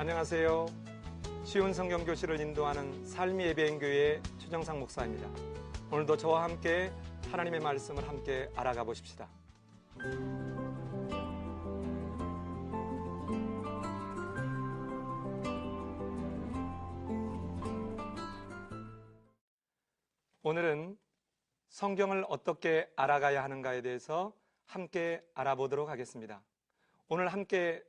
안녕하세요. 쉬운 성경 교실을 인도하는 삶의 예배인 교회의 최정상 목사입니다. 오늘도 저와 함께 하나님의 말씀을 함께 알아가 보십시다. 오늘은 성경을 어떻게 알아가야 하는가에 대해서 함께 알아보도록 하겠습니다. 오늘 함께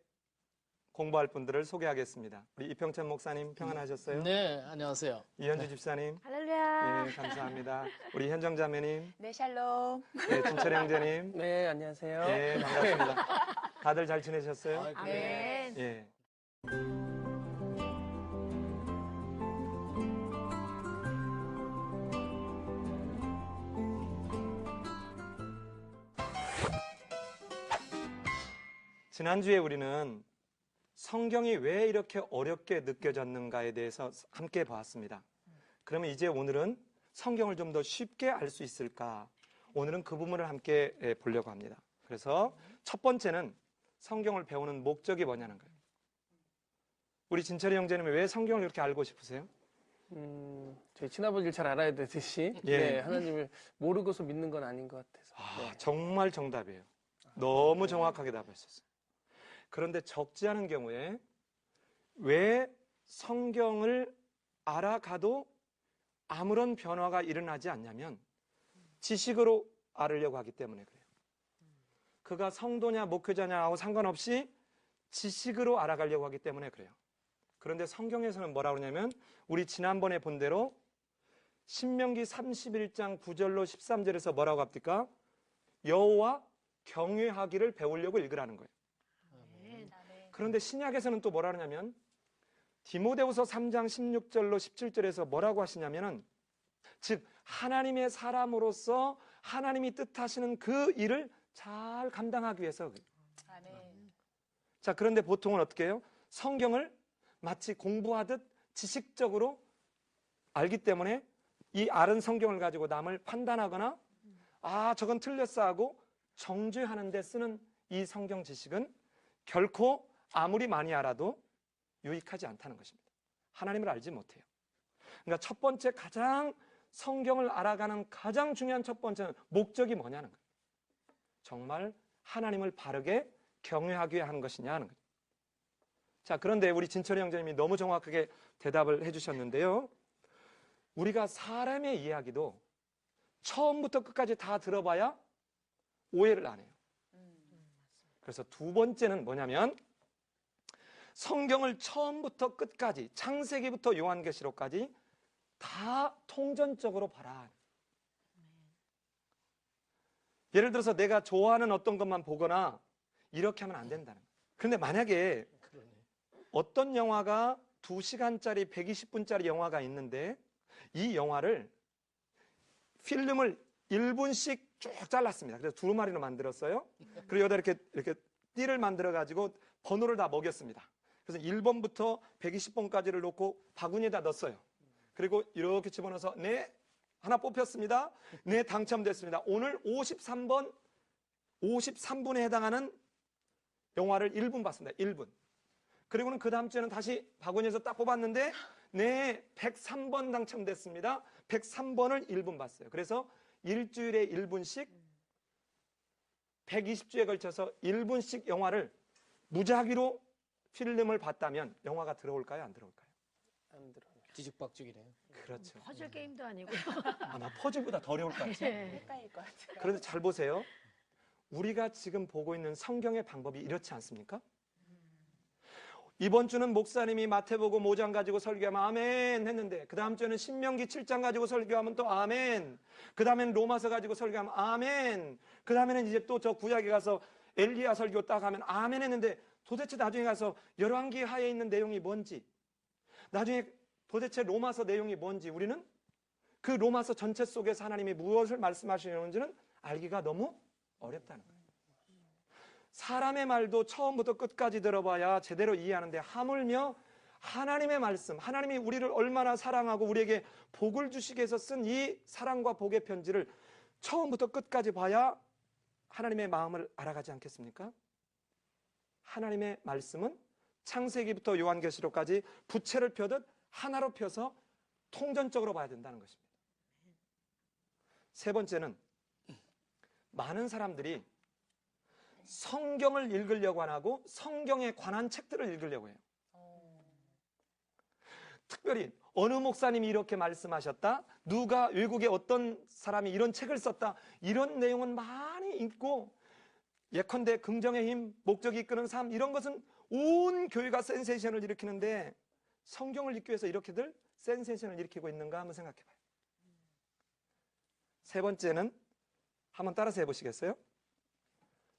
공부할 분들을 소개하겠습니다. 우리 이평천 목사님 평안하셨어요? 네, 안녕하세요. 이현주 집사님, 할렐루야. 네, 감사합니다. 우리 현정 자매님, 네, 샬롬. 네, 진철 형제님, 네, 안녕하세요. 네, 반갑습니다. 다들 잘 지내셨어요? 아이고, 아멘. 예. 지난주에 우리는 성경이 왜 이렇게 어렵게 느껴졌는가에 대해서 함께 보았습니다. 그러면 이제 오늘은 성경을 좀 더 쉽게 알 수 있을까? 오늘은 그 부분을 함께 예, 보려고 합니다. 그래서 첫 번째는 성경을 배우는 목적이 뭐냐는 거예요. 우리 진철이 형제님은 왜 성경을 이렇게 알고 싶으세요? 음, 저희 친아버지를 잘 알아야 되듯이 예. 네, 하나님을 모르고서 믿는 건 아닌 것 같아서. 아, 네. 정말 정답이에요. 너무 정확하게 답하셨어요. 그런데 적지 않은 경우에 왜 성경을 알아가도 아무런 변화가 일어나지 않냐면 지식으로 알으려고 하기 때문에 그래요. 그가 성도냐 목회자냐 하고 상관없이 지식으로 알아가려고 하기 때문에 그래요. 그런데 성경에서는 뭐라 그러냐면 우리 지난번에 본 대로 신명기 31장 9절로 13절에서 뭐라고 합니까? 여호와 경외하기를 배우려고 읽으라는 거예요. 그런데 신약에서는 또 뭐라 그러냐면 디모데후서 3장 16절로 17절에서 뭐라고 하시냐면은 즉 하나님의 사람으로서 하나님이 뜻하시는 그 일을 잘 감당하기 위해서 그래요. 아멘. 자, 그런데 보통은 어떻게 해요? 성경을 마치 공부하듯 지식적으로 알기 때문에 이 아는 성경을 가지고 남을 판단하거나 아, 저건 틀렸어 하고 정죄하는 데 쓰는 이 성경 지식은 결코 아무리 많이 알아도 유익하지 않다는 것입니다. 하나님을 알지 못해요. 그러니까 첫 번째 가장 성경을 알아가는 가장 중요한 첫 번째는 목적이 뭐냐는 거예요. 정말 하나님을 바르게 경외하기 위해 하는 것이냐 하는 거죠. 자, 그런데 우리 진철이 형제님이 너무 정확하게 대답을 해 주셨는데요. 우리가 사람의 이야기도 처음부터 끝까지 다 들어봐야 오해를 안 해요. 그래서 두 번째는 뭐냐면 성경을 처음부터 끝까지 창세기부터 요한계시록까지 다 통전적으로 봐라. 예를 들어서 내가 좋아하는 어떤 것만 보거나 이렇게 하면 안 된다는 거예요. 그런데 만약에. 어떤 영화가 2시간짜리 120분짜리 영화가 있는데 이 영화를 필름을 1분씩 쭉 잘랐습니다. 그래서 두루마리로 만들었어요. 그리고 여기다 이렇게 이렇게 띠를 만들어 가지고 번호를 다 먹였습니다. 그래서 1번부터 120번까지를 놓고 바구니에다 넣었어요. 그리고 이렇게 집어넣어서 네 하나 뽑혔습니다. 네 당첨됐습니다. 오늘 53번 53분에 해당하는 영화를 1분 봤습니다. 1분. 그리고는 그 다음 주에는 다시 바구니에서 딱 뽑았는데 네 103번 당첨됐습니다. 103번을 1분 봤어요. 그래서 일주일에 1분씩 120주에 걸쳐서 1분씩 영화를 무작위로 필름을 봤다면 영화가 들어올까요? 안 들어올까요? 안 들어요. 뒤죽박죽이네요. 그렇죠. 퍼즐 게임도 아니고. 아마 퍼즐보다 더 어려울 것 같아요. 네. 헷갈릴 것 같아요. 그런데 잘 보세요. 우리가 지금 보고 있는 성경의 방법이 이렇지 않습니까? 이번 주는 목사님이 마태복음 5장 가지고 설교하면 아멘 했는데 그 다음 주에는 신명기 7장 가지고 설교하면 또 아멘 그 다음에는 로마서 가지고 설교하면 아멘 그 다음에는 이제 또 저 구약에 가서 엘리야 설교 딱 하면 아멘 했는데 도대체 나중에 가서 열왕기 하에 있는 내용이 뭔지 나중에 도대체 로마서 내용이 뭔지 우리는 그 로마서 전체 속에서 하나님이 무엇을 말씀하시는지는 알기가 너무 어렵다는 거예요. 사람의 말도 처음부터 끝까지 들어봐야 제대로 이해하는데 하물며 하나님의 말씀, 하나님이 우리를 얼마나 사랑하고 우리에게 복을 주시기 위해서 쓴 이 사랑과 복의 편지를 처음부터 끝까지 봐야 하나님의 마음을 알아가지 않겠습니까? 하나님의 말씀은 창세기부터 요한계시록까지 부채를 펴듯 하나로 펴서 통전적으로 봐야 된다는 것입니다. 세 번째는 많은 사람들이 성경을 읽으려고 안 하고 성경에 관한 책들을 읽으려고 해요. 어. 특별히 어느 목사님이 이렇게 말씀하셨다. 누가 외국에 어떤 사람이 이런 책을 썼다. 이런 내용은 많이 읽고 예컨대 긍정의 힘, 목적이 이끄는 삶 이런 것은 온 교회가 센세이션을 일으키는데 성경을 읽기 위해서 이렇게들 센세이션을 일으키고 있는가 한번 생각해 봐요. 세 번째는 한번 따라서 해 보시겠어요?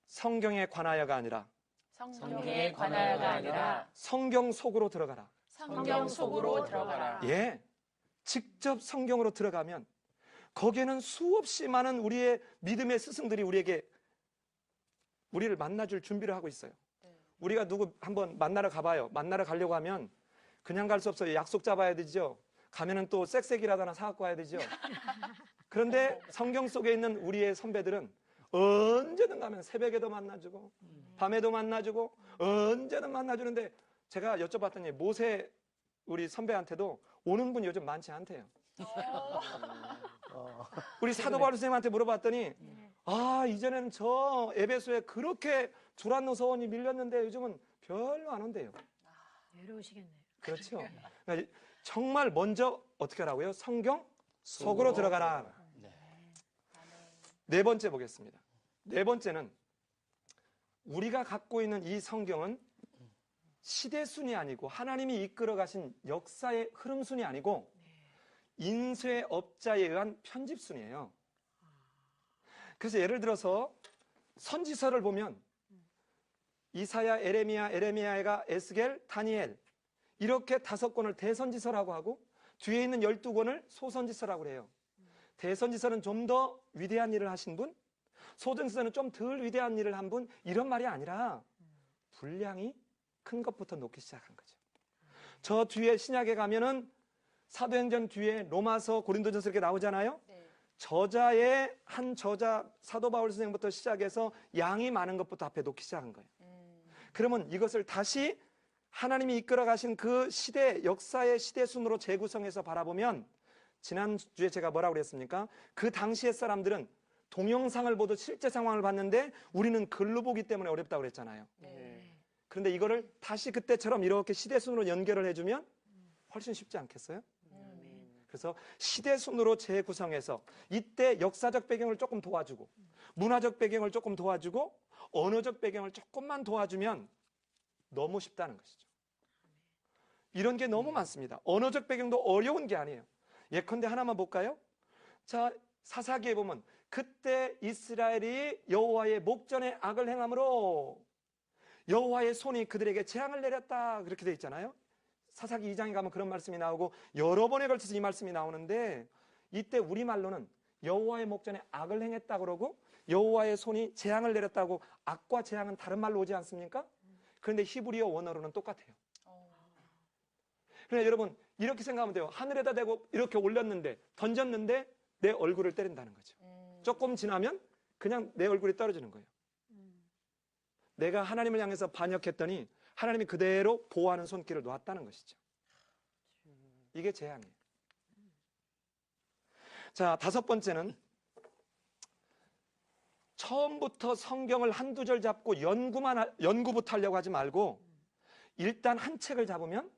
성경에 관하여가 아니라 성경에 관하여가 아니라 성경 속으로 들어가라. 성경 속으로 들어가라. 예. 직접 성경으로 들어가면 거기에는 수없이 많은 우리의 믿음의 스승들이 우리에게 우리를 만나줄 준비를 하고 있어요. 네. 우리가 누구 한번 만나러 가봐요. 만나러 가려고 하면 그냥 갈 수 없어요. 약속 잡아야 되죠. 가면은 또 쌕쌕이라도 하나 사갖고 와야 되죠. 그런데 성경 속에 있는 우리의 선배들은 언제든 가면 새벽에도 만나주고 밤에도 만나주고 언제든 만나주는데 제가 여쭤봤더니 모세 우리 선배한테도 오는 분 요즘 많지 않대요. 어, 우리 사도 바울 선생님한테 물어봤더니 아 이전에는 저 에베소에 그렇게 두란노 서원이 밀렸는데 요즘은 별로 안 온대요. 외로우시겠네요. 그렇죠. 그러니까 정말 먼저 어떻게 하라고요? 성경 속으로 속으로 들어가라. 네 번째 보겠습니다. 네 번째는 우리가 갖고 있는 이 성경은 시대순이 아니고 하나님이 이끌어 가신 역사의 흐름순이 아니고 인쇄업자에 의한 편집순이에요. 그래서 예를 들어서 선지서를 보면 이사야, 에레미야, 에레미야가 에스겔, 다니엘 이렇게 다섯 권을 대선지서라고 하고 뒤에 있는 열두 권을 소선지서라고 그래요. 대선지서는 좀 더 위대한 일을 하신 분, 소선지서는 좀 덜 위대한 일을 한 분, 이런 말이 아니라 분량이 큰 것부터 놓기 시작한 거죠. 저 뒤에 신약에 가면은 사도행전 뒤에 로마서, 고린도전서 이렇게 나오잖아요. 네. 저자의 한 저자 사도 바울 선생부터 시작해서 양이 많은 것부터 앞에 놓기 시작한 거예요. 음. 그러면 이것을 다시 하나님이 이끌어 가신 그 시대 역사의 시대 순으로 재구성해서 바라보면 지난주에 제가 뭐라고 그랬습니까? 그 당시의 사람들은 동영상을 보도 실제 상황을 봤는데 우리는 글로 보기 때문에 어렵다고 그랬잖아요. 네. 그런데 이거를 다시 그때처럼 이렇게 시대 순으로 연결을 해주면 훨씬 쉽지 않겠어요? 음. 그래서 시대 순으로 재구성해서 이때 역사적 배경을 조금 도와주고 문화적 배경을 조금 도와주고 언어적 배경을 조금만 도와주면 너무 쉽다는 것이죠. 이런 게 너무 많습니다. 언어적 배경도 어려운 게 아니에요. 예컨대 하나만 볼까요? 자, 사사기에 보면 그때 이스라엘이 여호와의 목전에 악을 행함으로 여호와의 손이 그들에게 재앙을 내렸다 그렇게 돼 있잖아요. 사사기 2장에 가면 그런 말씀이 나오고 여러 번에 걸쳐서 이 말씀이 나오는데 이때 우리말로는 여호와의 목전에 악을 행했다 그러고 여호와의 손이 재앙을 내렸다고 악과 재앙은 다른 말로 오지 않습니까? 그런데 히브리어 원어로는 똑같아요. 어. 그러니까 여러분 이렇게 생각하면 돼요. 하늘에다 대고 이렇게 올렸는데 던졌는데 내 얼굴을 때린다는 거죠. 음. 조금 지나면 그냥 내 얼굴이 떨어지는 거예요. 내가 하나님을 향해서 반역했더니 하나님이 그대로 보호하는 손길을 놓았다는 것이죠. 이게 재앙이에요. 자, 다섯 번째는 처음부터 성경을 한두 절 잡고 연구만, 하- 연구부터 하려고 하지 말고 일단 한 책을 잡으면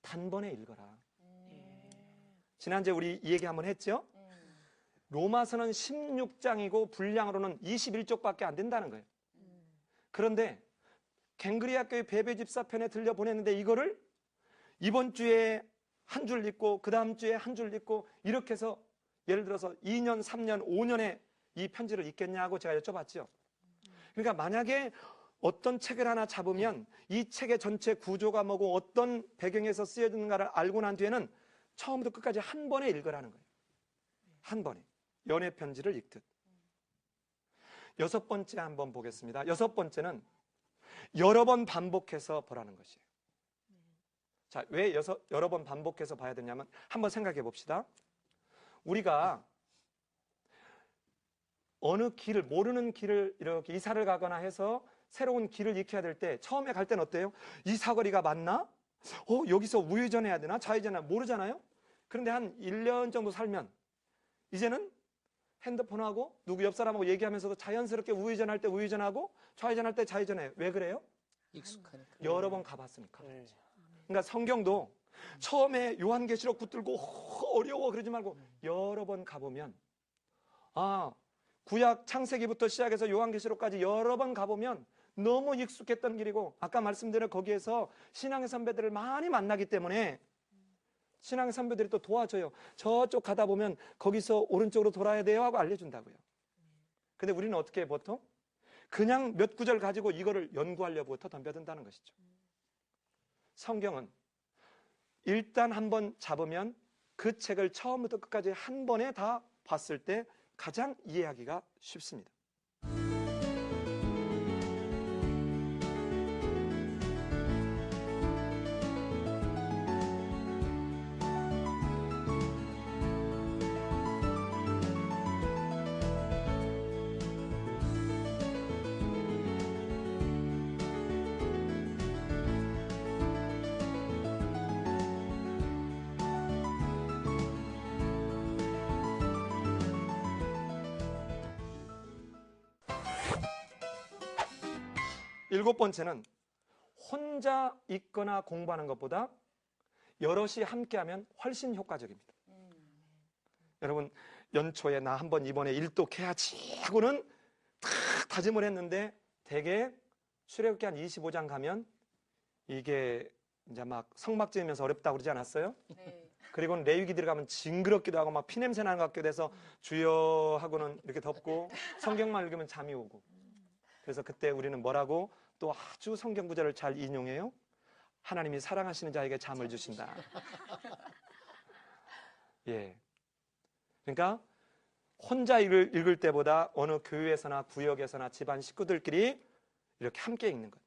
단번에 읽어라. 음. 지난주에 우리 이 얘기 한번 했죠? 음. 로마서는 16장이고 분량으로는 21쪽밖에 안 된다는 거예요. 음. 그런데 갱그리 학교의 베베 집사 편에 들려 보냈는데 이거를 이번 주에 한 줄 읽고 그 다음 주에 한 줄 읽고 이렇게 해서 예를 들어서 2년, 3년, 5년에 이 편지를 읽겠냐고 제가 여쭤봤죠. 그러니까 만약에 어떤 책을 하나 잡으면 이 책의 전체 구조가 뭐고 어떤 배경에서 쓰여지는가를 알고 난 뒤에는 처음부터 끝까지 한 번에 읽으라는 거예요. 한 번에. 연애 편지를 읽듯. 여섯 번째 한번 보겠습니다. 여섯 번째는 여러 번 반복해서 보라는 것이에요. 자, 왜 여섯, 여러 번 반복해서 봐야 되냐면 한번 생각해 봅시다. 우리가 어느 길을, 모르는 길을 이렇게 이사를 가거나 해서 새로운 길을 익혀야 될 때 처음에 갈 때는 어때요? 이 사거리가 맞나? 어, 여기서 우회전해야 되나? 좌회전해야 모르잖아요? 그런데 한 1년 정도 살면 이제는 핸드폰하고 누구 옆 사람하고 얘기하면서도 자연스럽게 우회전할 때 우회전하고 좌회전할 때 좌회전해요. 왜 그래요? 익숙하니까. 여러 번 가봤으니까. 네. 그러니까 성경도 처음에 요한계시록 붙들고 어, 어려워 그러지 말고 여러 번 가보면 아 구약 창세기부터 시작해서 요한계시록까지 여러 번 가보면 너무 익숙했던 길이고 아까 말씀드린 거기에서 신앙의 선배들을 많이 만나기 때문에 신앙의 선배들이 또 도와줘요. 저쪽 가다 보면 거기서 오른쪽으로 돌아야 돼요 하고 알려준다고요. 근데 우리는 어떻게 해, 보통? 그냥 몇 구절 가지고 이거를 연구하려부터 덤벼든다는 것이죠. 성경은 일단 한번 잡으면 그 책을 처음부터 끝까지 한 번에 다 봤을 때 가장 이해하기가 쉽습니다. 일곱 번째는 혼자 읽거나 공부하는 것보다 여럿이 함께하면 훨씬 효과적입니다. 여러분 연초에 나 한번 이번에 일독해야지 하고는 탁 다짐을 했는데 대개 출애굽기 한 25장 가면 이게 이제 막 성막 지으면서 어렵다고 그러지 않았어요? 네. 그리고 레위기 들어가면 징그럽기도 하고 막 피냄새 나는 것 같기도 해서 주여 하고는 이렇게 덮고 성경만 읽으면 잠이 오고 그래서 그때 우리는 뭐라고 또 아주 성경 구절을 잘 인용해요. 하나님이 사랑하시는 자에게 잠을 주신다. 예. 그러니까 혼자 읽을, 읽을 때보다 어느 교회에서나 구역에서나 집안 식구들끼리 이렇게 함께 읽는 것.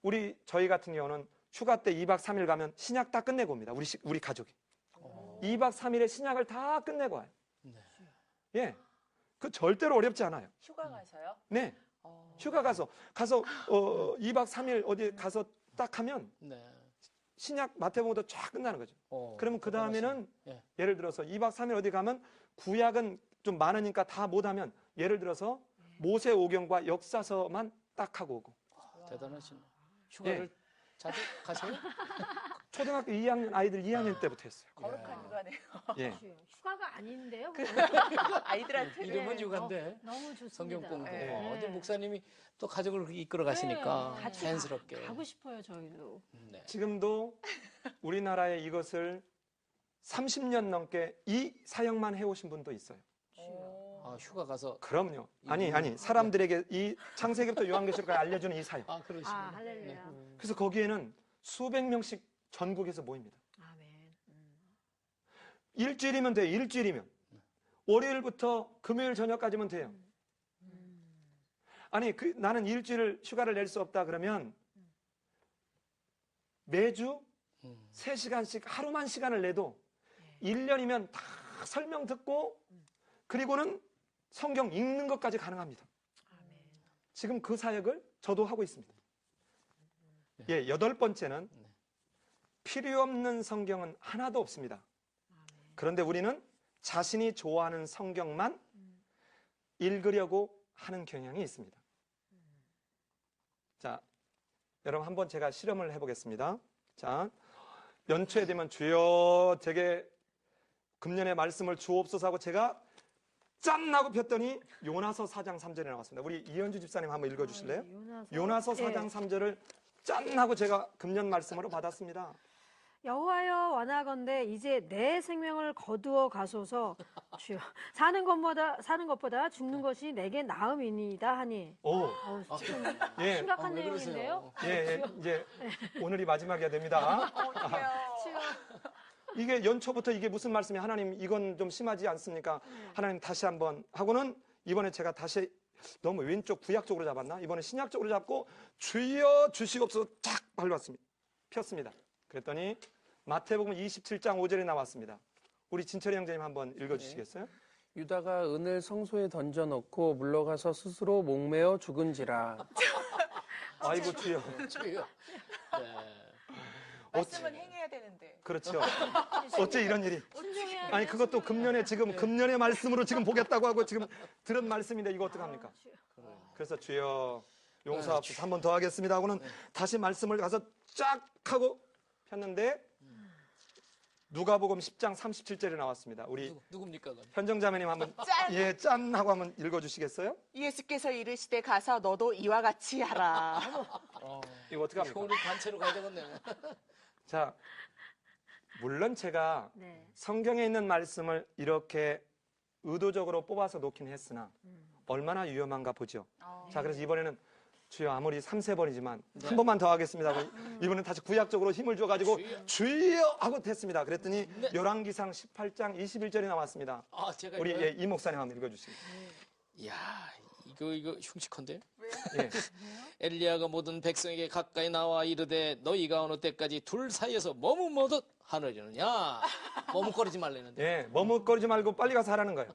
우리 저희 같은 경우는 휴가 때 2박 3일 가면 신약 다 끝내고 옵니다. 우리 식- 우리 가족이. 2박 3일에 신약을 다 끝내고 와요. 네. 예. 그 절대로 어렵지 않아요. 휴가 가서요? 네. 어. 휴가 가서 가서 어 2박 3일 어디 가서 딱 하면 네. 신약 마태복음도 쫙 끝나는 거죠. 어, 그러면 그 다음에는 예. 예를 들어서 2박 3일 어디 가면 구약은 좀 많으니까 다 못하면 예를 들어서 모세 오경과 역사서만 딱 하고 오고 대단하시네. 휴가를 자주 가세요? 초등학교 2학년 아이들 2학년 때부터 했어요. 거룩한 야. 휴가네요. 예. 휴가가 아닌데요. 그 그건? 아이들한테 이름은 휴가인데 너무 좋습니다. 성경 공부. 네. 어, 어디 목사님이 또 가족을 이끌어 가시니까 네, 같이 자연스럽게. 가, 고 싶어요 저희도. 네. 지금도 우리나라에 이것을 30년 넘게 이 사역만 해오신 분도 있어요. 아, 휴가 가서 그럼요. 아니 아니 사람들에게 이 창세기부터 요한계시록까지 알려주는 이 사역. 아, 그러시네. 아 할렐루야. 그래서 거기에는 수백 명씩 전국에서 모입니다. 아멘. 음. 일주일이면 돼요. 일주일이면. 월요일부터 금요일 저녁까지면 돼요. 음. 아니 그 나는 일주일 휴가를 낼 수 없다 그러면 매주 음. 3시간씩 하루만 시간을 내도 1년이면 다 설명 듣고 그리고는 성경 읽는 것까지 가능합니다. 아멘. 지금 그 사역을 저도 하고 있습니다. 예, 여덟 번째는 네. 필요 없는 성경은 하나도 없습니다. 그런데 우리는 자신이 좋아하는 성경만 음. 읽으려고 하는 경향이 있습니다. 자, 여러분 한번 제가 실험을 해보겠습니다. 자, 연초에 되면 주여 제게 금년의 말씀을 주옵소서 하고 제가 짠 하고 폈더니 요나서 4장 3절에 나왔습니다. 우리 이현주 집사님 한번 읽어주실래요? 아, 예, 요나서, 요나서 예. 4장 3절을 짠 하고 제가 금년 말씀으로 받았습니다. 여호와여 원하건대 이제 내 생명을 거두어 가소서 주여 사는 것보다 사는 것보다 죽는 것이 내게 나음이니이다 하니 오, 어우, 좀 예, 심각한 아, 왜 내용인데요. 예, 예, 이제 오늘이 마지막이야 됩니다. 어떡해요. 이게 연초부터 이게 무슨 말씀이 하나님 이건 좀 심하지 않습니까? 하나님 다시 한번 하고는 이번에 제가 다시 너무 왼쪽 구약 쪽으로 잡았나? 이번에 신약 쪽으로 잡고 주여 주시옵소서 쫙 밟았습니다. 폈습니다. 그랬더니 마태복음 27장 5절에 나왔습니다. 우리 진철이 형제님 한번 읽어주시겠어요? 유다가 은을 성소에 던져놓고 물러가서 스스로 목매어 죽은지라. 아이고 주여. 주여. 네. 말씀은 행해야 되는데. 그렇죠. 어째 이런 일이? 아니 그것도 금년에 지금 금년의 말씀으로 지금 보겠다고 하고 지금 들은 말씀인데 이거 어떡합니까? 아, 주여. 그래서 주여 용서하옵소서 한번 더 하겠습니다 하고는 다시 말씀을 가서 쫙 하고 폈는데 누가복음 10장 37절에 나왔습니다. 우리 누구, 누굽니까? 그건? 현정 자매님 한번 짠! 예, 짠 하고 한번 읽어 주시겠어요? 예수께서 이르시되 가서 너도 이와 같이 하라. 어, 이거 어떻게 합니까? 효를 단체로 가야 되겠네. 자, 물론 제가 네. 성경에 있는 말씀을 이렇게 의도적으로 뽑아서 놓긴 했으나 음. 얼마나 위험한가 보죠. 어. 자, 그래서 이번에는 주여 아무리 3, 세 번이지만 네. 한 번만 더 하겠습니다 하고 이번엔 다시 구약적으로 힘을 줘가지고 주여. 주여 하고 됐습니다. 그랬더니 네. 열왕기상 18장 21절이 나왔습니다. 아, 제가 우리 예, 이 목사님 한번 읽어주시죠. 야, 이거 이거 흉측한데? 예. 엘리야가 모든 백성에게 가까이 나와 이르되 너희가 어느 때까지 둘 사이에서 머뭇머뭇 하느냐냐 머뭇거리지 말라는데 예, 머뭇거리지 말고 빨리 가서 하라는 거예요.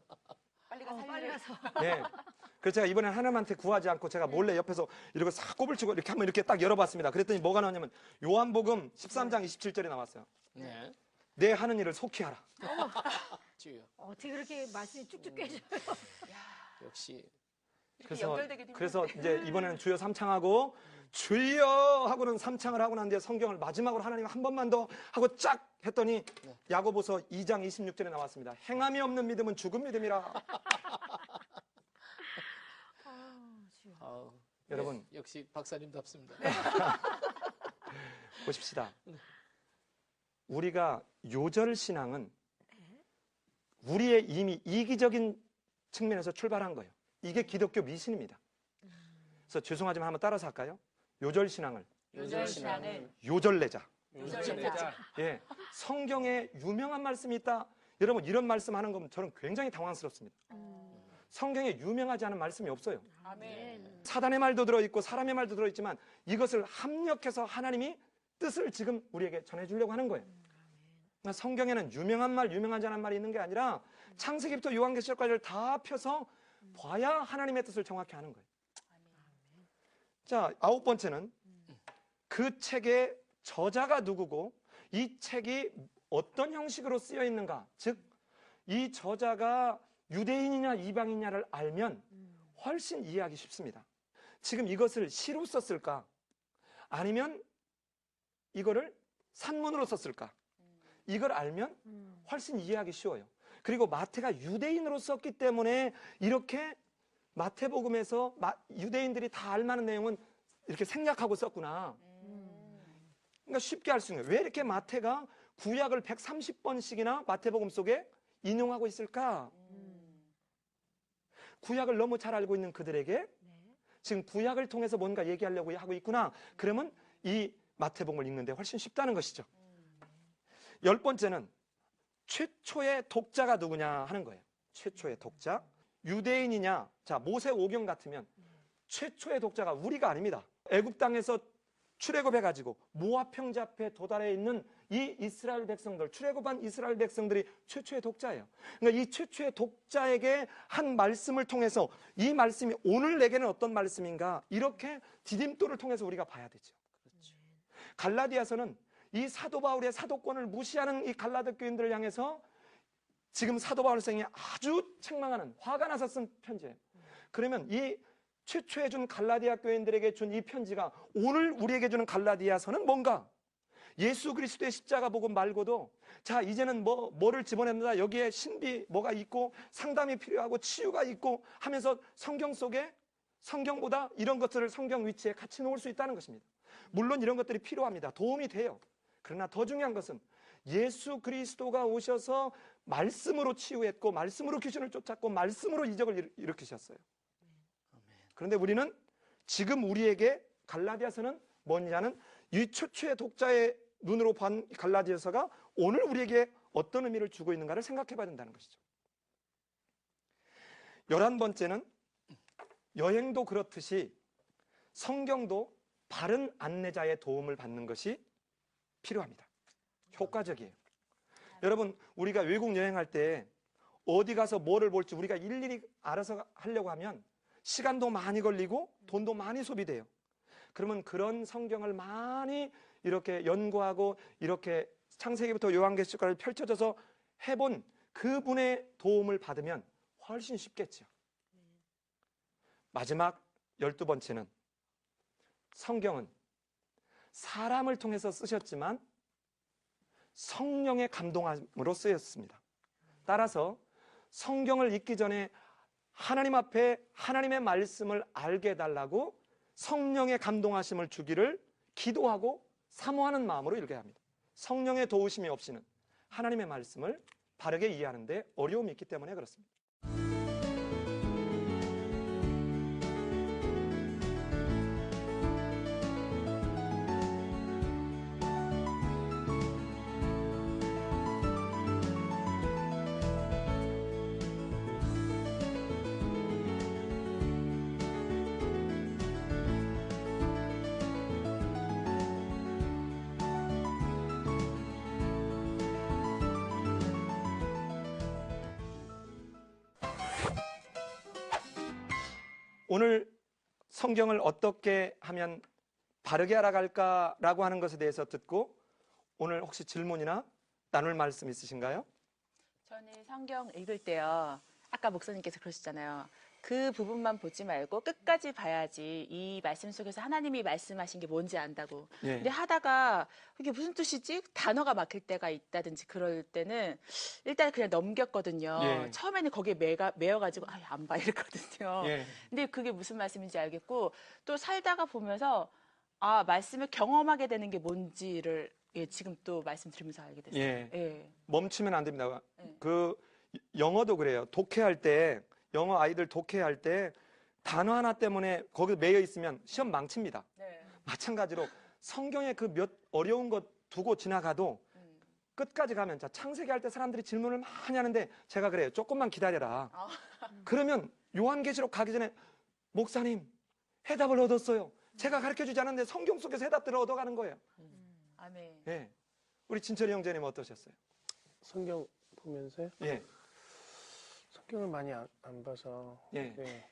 빨리 어, 가서 빨리 살리라. 가서. 예. 그래서 제가 이번엔 하나님한테 구하지 않고 제가 몰래 옆에서 이렇게 싹 꼽을 치고 이렇게 한번 이렇게 딱 열어봤습니다. 그랬더니 뭐가 나오냐면 요한복음 13장 27절에 나왔어요. 네. 내 하는 일을 속히 하라. 주여 어떻게 그렇게 말씀이 쭉쭉 깨져요? 역시 그래서 그래서. 이제 이번에는 주여 삼창하고 주여 하고는 삼창을 하고 난 뒤에 성경을 마지막으로 하나님 한 번만 더 하고 쫙 했더니 네. 야고보서 2장 26절에 나왔습니다. 행함이 없는 믿음은 죽은 믿음이라. 아, 여러분. 예, 역시 박사님답습니다. 보십시다. 우리가 요절 신앙은 우리의 이미 이기적인 측면에서 출발한 거예요. 이게 기독교 미신입니다. 그래서 죄송하지만 한번 따라서 할까요? 요절 신앙을 요절 신앙은 요절 내자. 요절 내자. 예. 성경에 유명한 말씀이 있다. 여러분 이런 말씀 하는 건 저는 굉장히 당황스럽습니다. 음. 성경에 유명하지 않은 말씀이 없어요. 아멘. 사단의 말도 들어있고 사람의 말도 들어있지만 이것을 합력해서 하나님이 뜻을 지금 우리에게 전해주려고 하는 거예요. 그러니까 성경에는 유명한 말, 유명하지 않은 말이 있는 게 아니라 창세기부터 요한계시록까지를 다 펴서 봐야 하나님의 뜻을 정확히 하는 거예요. 자, 아홉 번째는 그 책의 저자가 누구고 이 책이 어떤 형식으로 쓰여 있는가. 즉, 이 저자가 유대인이냐 이방인이냐를 알면 훨씬 이해하기 쉽습니다. 지금 이것을 시로 썼을까? 아니면 이거를 산문으로 썼을까? 이걸 알면 음. 훨씬 이해하기 쉬워요. 그리고 마태가 유대인으로 썼기 때문에 이렇게 마태복음에서 마- 유대인들이 다 알만한 내용은 이렇게 생략하고 썼구나. 그러니까 쉽게 알 수 있는 거예요. 왜 이렇게 마태가 구약을 130번씩이나 마태복음 속에 인용하고 있을까? 구약을 너무 잘 알고 있는 그들에게 네. 지금 구약을 통해서 뭔가 얘기하려고 하고 있구나. 그러면 이 마태복음을 읽는데 훨씬 쉽다는 것이죠. 열 번째는 최초의 독자가 누구냐 하는 거예요. 최초의 독자. 유대인이냐? 자, 모세 오경 같으면 최초의 독자가 우리가 아닙니다. 애굽 땅에서 출애굽해 가지고 모압 평지 앞에 도달해 있는 이 이스라엘 백성들, 출애굽한 이스라엘 백성들이 최초의 독자예요. 그러니까 이 최초의 독자에게 한 말씀을 통해서 이 말씀이 오늘 내게는 어떤 말씀인가 이렇게 디딤돌을 통해서 우리가 봐야 되죠. 갈라디아서는 이 사도 바울의 사도권을 무시하는 이 갈라디 교인들을 향해서 지금 사도 바울 생이 아주 책망하는 화가 나서 쓴 편지예요. 그러면 이 최초에 준 갈라디아 교인들에게 준 이 편지가 오늘 우리에게 주는 갈라디아서는 뭔가? 예수 그리스도의 십자가 복음 말고도 자 이제는 뭐 뭐를 집어냅니다. 여기에 신비 뭐가 있고 상담이 필요하고 치유가 있고 하면서 성경 속에 성경보다 이런 것들을 성경 위치에 같이 놓을 수 있다는 것입니다. 물론 이런 것들이 필요합니다. 도움이 돼요. 그러나 더 중요한 것은 예수 그리스도가 오셔서 말씀으로 치유했고 말씀으로 귀신을 쫓았고 말씀으로 이적을 일- 일으키셨어요. 그런데 우리는 지금 우리에게 갈라디아서는 뭐냐는 이 최초의 독자의 눈으로 본 갈라디아서가 오늘 우리에게 어떤 의미를 주고 있는가를 생각해 봐야 된다는 것이죠. 열한 번째는 여행도 그렇듯이 성경도 바른 안내자의 도움을 받는 것이 필요합니다. 효과적이에요. 여러분, 우리가 외국 여행할 때 어디 가서 뭐를 볼지 우리가 일일이 알아서 하려고 하면 시간도 많이 걸리고 돈도 많이 소비돼요. 그러면 그런 성경을 많이 이렇게 연구하고 이렇게 창세기부터 요한계시까지 펼쳐져서 해본 그분의 도움을 받으면 훨씬 쉽겠죠. 마지막 열두 번째는 성경은 사람을 통해서 쓰셨지만 성령의 감동함으로 쓰였습니다. 따라서 성경을 읽기 전에 하나님 앞에 하나님의 말씀을 알게 해달라고 성령의 감동하심을 주기를 기도하고 사모하는 마음으로 읽어야 합니다. 성령의 도우심이 없이는 하나님의 말씀을 바르게 이해하는데 어려움이 있기 때문에 그렇습니다. 오늘 성경을 어떻게 하면 바르게 알아갈까라고 하는 것에 대해서 듣고 오늘 혹시 질문이나 나눌 말씀 있으신가요? 저는 성경 읽을 때요. 아까 목사님께서 그러셨잖아요. 그 부분만 보지 말고 끝까지 봐야지 이 말씀 속에서 하나님이 말씀하신 게 뭔지 안다고. 예. 근데 하다가 이게 무슨 뜻이지? 단어가 막힐 때가 있다든지 그럴 때는 일단 그냥 넘겼거든요. 예. 처음에는 거기에 매가, 매여가지고 아, 안 봐 이랬거든요. 예. 근데 그게 무슨 말씀인지 알겠고 또 살다가 보면서 아 말씀을 경험하게 되는 게 뭔지를 예, 지금 또 말씀 들으면서 알게 됐어요. 예. 예. 멈추면 안 됩니다. 네. 그 영어도 그래요. 독해할 때 영어 아이들 독해할 때 단어 하나 때문에 거기 매여 있으면 시험 망칩니다. 네. 마찬가지로 성경의 그 몇 어려운 것 두고 지나가도 음. 끝까지 가면 자 창세기 할 때 사람들이 질문을 많이 하는데 제가 그래요. 조금만 기다려라. 아. 그러면 요한계시록 가기 전에 목사님 해답을 얻었어요. 제가 가르쳐 주지 않았는데 성경 속에서 해답들을 얻어가는 거예요. 아멘. 예. 우리 진철이 형제님 어떠셨어요? 성경 보면서요? 예. 성경을 많이 안, 안 봐서. 예. 예.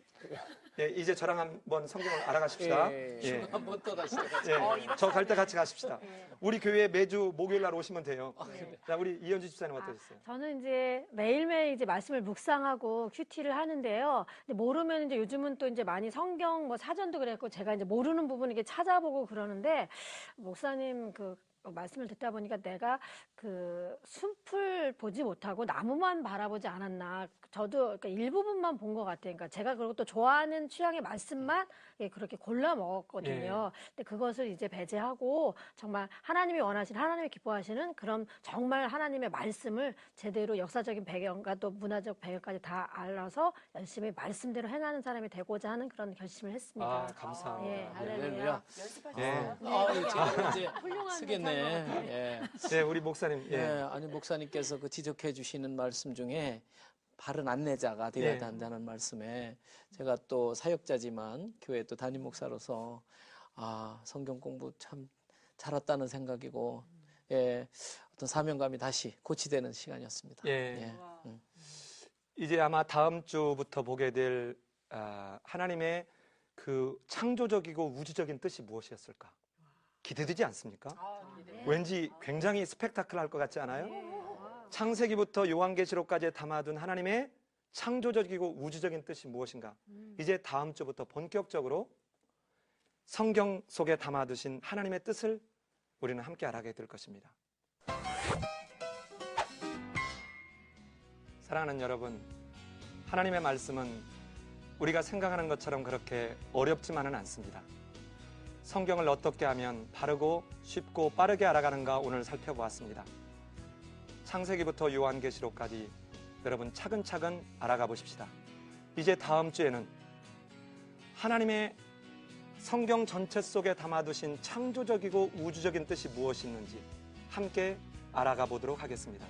예, 이제 저랑 한번 성경을 알아가십시다. 예. 예. 한번 또 다시. 예. 어, 저갈 때 같이 가십시다. 네. 우리 교회 매주 목요일 날 오시면 돼요. 아, 자, 우리 이현주 집사님 어떠셨어요? 저는 이제 매일매일 이제 말씀을 묵상하고 큐티를 하는데요. 근데 모르면 이제 요즘은 또 이제 많이 성경 뭐 사전도 그랬고 제가 이제 모르는 부분 이렇게 찾아보고 그러는데 목사님 그 말씀을 듣다 보니까 내가 그 숲을 보지 못하고 나무만 바라보지 않았나. 저도 그러니까 일부분만 본 것 같아요. 그러니까 제가 그리고 또 좋아하는 취향의 말씀만 예, 그렇게 골라 먹었거든요. 근데 그것을 이제 배제하고 정말 하나님이 원하시는 하나님이 기뻐하시는 그런 정말 하나님의 말씀을 제대로 역사적인 배경과 또 문화적 배경까지 다 알아서 열심히 말씀대로 행하는 사람이 되고자 하는 그런 결심을 했습니다. 아, 감사합니다. 예, 할렐루야. 할렐루야. 연습하셨어요? 예. 아, 지금 이제 훌륭한 쓰겠네. 괜찮은 것 같아요. 예. 네, 우리 목사님. 예, 예. 아니 목사님께서 그 지적해 주시는 말씀 중에 바른 안내자가 되어야 예. 한다는 말씀에 제가 또 사역자지만 교회 또 담임 목사로서 아 성경 공부 참 잘했다는 생각이고 예 어떤 사명감이 다시 고치되는 시간이었습니다. 예. 와. 음. 이제 아마 다음 주부터 보게 될 아, 하나님의 그 창조적이고 우주적인 뜻이 무엇이었을까? 기대되지 않습니까? 아, 네. 왠지 굉장히 스펙타클할 것 같지 않아요? 네. 창세기부터 요한계시록까지 담아둔 하나님의 창조적이고 우주적인 뜻이 무엇인가? 음. 이제 다음 주부터 본격적으로 성경 속에 담아두신 하나님의 뜻을 우리는 함께 알아가게 될 것입니다. 사랑하는 여러분, 하나님의 말씀은 우리가 생각하는 것처럼 그렇게 어렵지만은 않습니다. 성경을 어떻게 하면 바르고 쉽고 빠르게 알아가는가 오늘 살펴보았습니다. 창세기부터 요한계시록까지 여러분 차근차근 알아가 보십시다. 이제 다음 주에는 하나님의 성경 전체 속에 담아두신 창조적이고 우주적인 뜻이 무엇이 있는지 함께 알아가 보도록 하겠습니다.